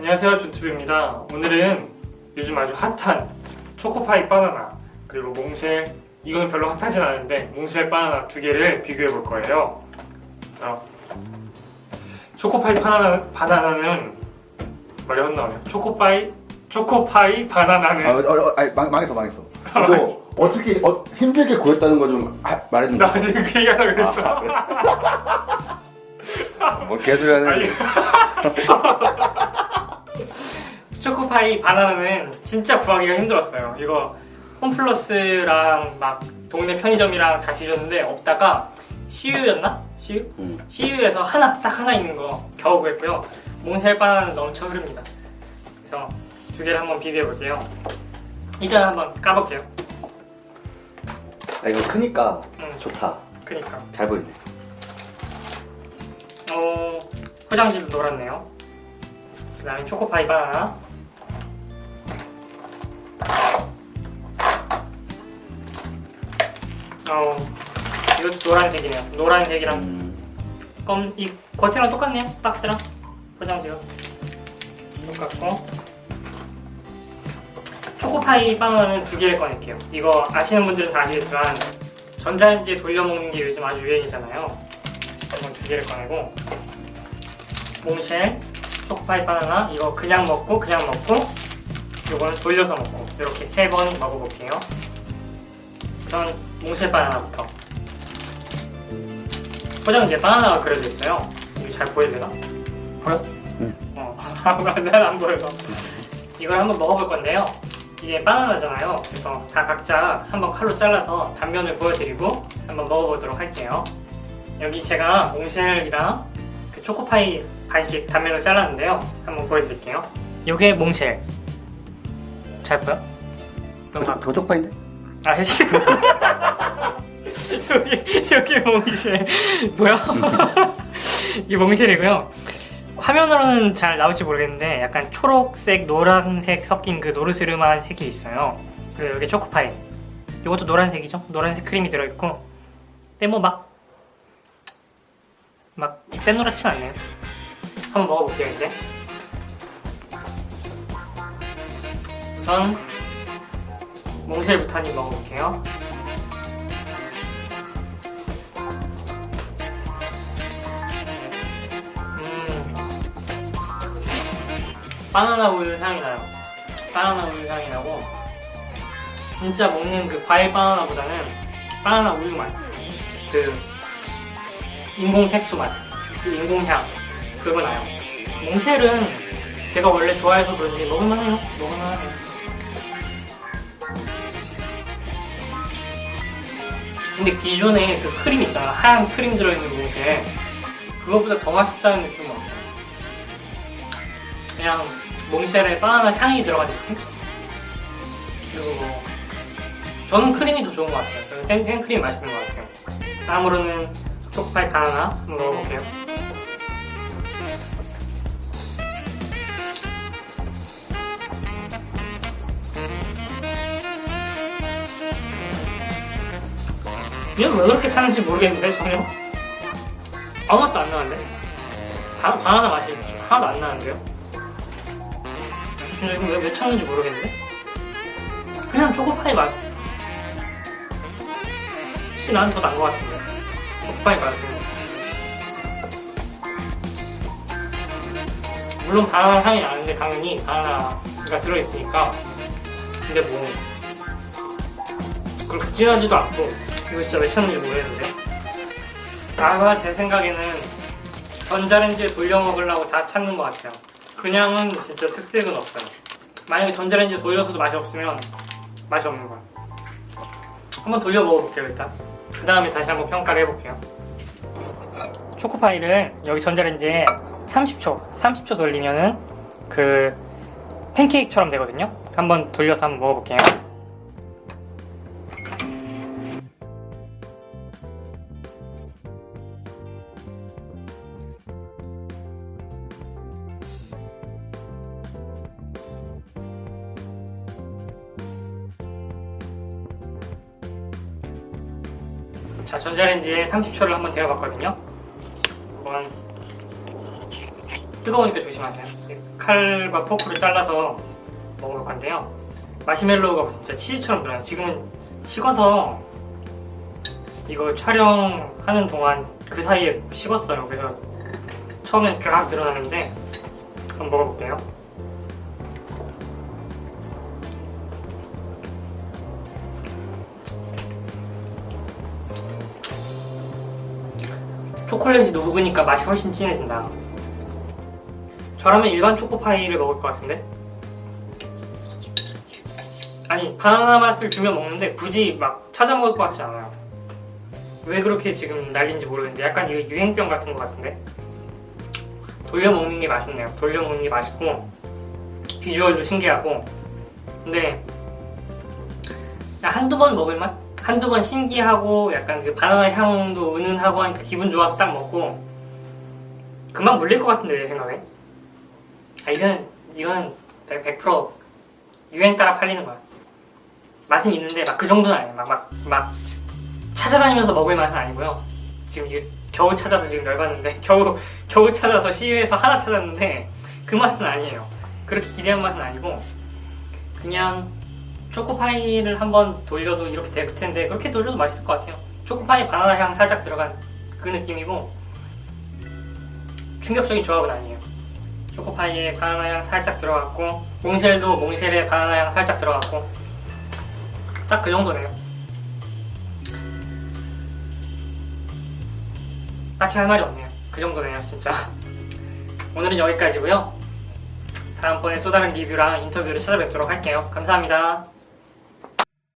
안녕하세요 준투비입니다 오늘은 요즘 아주 핫한 초코파이 바나나 그리고 몽쉘 이거는 별로 핫하진 않은데 몽쉘 바나나 두 개를 비교해 볼 거예요 자, 초코파이 바나나, 바나나는 말이 헛나오네요 초코파이 초코파이 아, 바나나는 어, 어, 아니, 망, 망했어, 망했어. 너 어떻게 어, 힘들게 구했다는 거 좀 말해줘. 나 지금 그 얘기하려고 그랬어 뭐 개소리 하는 아니. 초코파이 바나나는 진짜 구하기가 힘들었어요. 이거 홈플러스랑 막 동네 편의점이랑 다 뒤졌는데 없다가 CU였나? CU? 음. CU에서 하나 딱 하나 있는 거 겨우 구했고요. 몽쉘 바나나는 넘쳐 흐릅니다. 그래서 두 개를 한번 비교해 볼게요. 일단 한번 까볼게요. 아, 이거 크니까 음, 좋다. 그니까. 잘 보이네. 어, 포장지도 놀았네요. 그 다음에 초코파이 바나나. 어, 이것도 노란색이네요. 노란색이랑 음. 검, 이 겉이랑 똑같네요. 박스랑 포장지가 똑같고. 초코파이 바나나는 두 개를 꺼낼게요. 이거 아시는 분들은 다 아시겠지만 전자레인지에 돌려 먹는 게 요즘 아주 유행이잖아요. 이건 두 개를 꺼내고 몽쉘, 초코파이 바나나 이거 그냥 먹고 그냥 먹고 이거는 돌려서 먹고 이렇게 세 번 먹어볼게요. 우선 몽쉘 바나나부터 포장지에 바나나가 그려져 있어요. 이거 잘 보이려나? 보여? 응. 어, 난안 보여서 이걸 한번 먹어볼 건데요. 이게 바나나잖아요. 그래서 다 각자 한번 칼로 잘라서 단면을 보여드리고 한번 먹어보도록 할게요. 여기 제가 몽쉘이랑 그 초코파이 반씩 단면을 잘랐는데요. 한번 보여드릴게요. 요게 몽쉘. 잘 보여? 너무 잘 저쪽 파인데? 아, 씨. 여기, 여기 몽쉘. 뭐야? 이게 몽쉘이고요. 화면으로는 잘 나올지 모르겠는데 약간 초록색, 노란색 섞인 그 노르스름한 색이 있어요. 그리고 여기 초코파이. 이것도 노란색이죠? 노란색 크림이 들어있고. 근데 뭐 막, 막, 쌤노랗진 않네요. 한번 먹어볼게요, 이제. 우선, 몽쉘부터 한입 먹어볼게요. 음, 바나나 우유 향이 나요. 바나나 우유 향이 나고, 진짜 먹는 그 과일 바나나보다는 바나나 우유 맛. 그, 인공 색소 맛. 그 인공 향. 그거 나요. 몽쉘은 제가 원래 좋아해서 그런지 먹을만해요. 먹을만해요. 근데 기존에 그 크림 있잖아. 하얀 크림 들어있는 몽쉘 그거보다 더 맛있다는 느낌은 없어요 그냥 몽쉘에 바나나 향이 들어간 느낌? 그리고 뭐 저는 크림이 더 좋은 것 같아요. 저는 생, 생크림 맛있는 것 같아요. 다음으로는 초코파이 바나나 한번 먹어볼게요 얘는 왜 그렇게 차는지 모르겠는데 전혀. 아무 맛도 안 나는데 바, 바나나 맛이 하나도 안 나는데요? 근데 이거 왜, 왜 차는지 모르겠는데? 그냥 초코파이 맛. 혹시 나는 더 난 것 같은데? 초코파이 맛은. 물론 바나나 향이 나는데 당연히 바나나가 들어있으니까. 근데 뭐 그렇게 진하지도 않고 이거 진짜 왜 쳤는지 모르겠는데? 아마 제 생각에는 전자레인지에 돌려 먹으려고 다 찾는 것 같아요. 그냥은 진짜 특색은 없어요. 만약에 전자레인지에 돌려서도 맛이 없으면 맛이 없는 거야. 한번 돌려 먹어볼게요 일단. 그 다음에 다시 한번 평가를 해볼게요. 초코파이를 여기 전자레인지에 30초 30초 돌리면은 그 팬케이크처럼 되거든요. 한번 돌려서 한번 먹어볼게요 자, 전자레인지에 30초를 한번 데워봤거든요. 이건 뜨거우니까 조심하세요. 칼과 포크로 잘라서 먹을 건데요. 마시멜로우가 진짜 치즈처럼 들어요. 지금은 식어서 이거 촬영하는 동안 그 사이에 식었어요. 그래서 처음엔 쫙 늘어나는데 한번 먹어볼게요. 초콜릿이 녹으니까 맛이 훨씬 진해진다. 저라면 일반 초코파이를 먹을 것 같은데? 아니 바나나 맛을 주면 먹는데 굳이 막 찾아 먹을 것 같지 않아요. 왜 그렇게 지금 난리인지 모르겠는데 약간 이거 유행병 같은 것 같은데? 돌려 먹는 게 맛있네요. 돌려 먹는 게 맛있고 비주얼도 신기하고 근데 한두 번 먹을 맛? 한두 번 신기하고 약간 그 바나나 향도 은은하고 하니까 기분 좋아서 딱 먹고. 금방 물릴 것 같은데 내 생각에. 아 이건 이건 100% 유행 따라 팔리는 거야. 맛은 있는데 막 그 정도는 아니에요 막막 막 찾아다니면서 먹을 맛은 아니고요. 지금 이게 겨우 찾아서 지금 열받는데 겨우 겨우 찾아서 시외에서 하나 찾았는데 그 맛은 아니에요. 그렇게 기대한 맛은 아니고 그냥 초코파이를 한번 돌려도 이렇게 될 텐데 그렇게 돌려도 맛있을 것 같아요. 초코파이 바나나 향 살짝 들어간 그 느낌이고 충격적인 조합은 아니에요. 초코파이에 바나나 향 살짝 들어갔고 몽쉘도 몽쉘에 바나나 향 살짝 들어갔고 딱 그 정도네요. 딱히 할 말이 없네요. 그 정도네요, 진짜. 오늘은 여기까지고요. 다음번에 또 다른 리뷰랑 인터뷰를 찾아뵙도록 할게요. 감사합니다.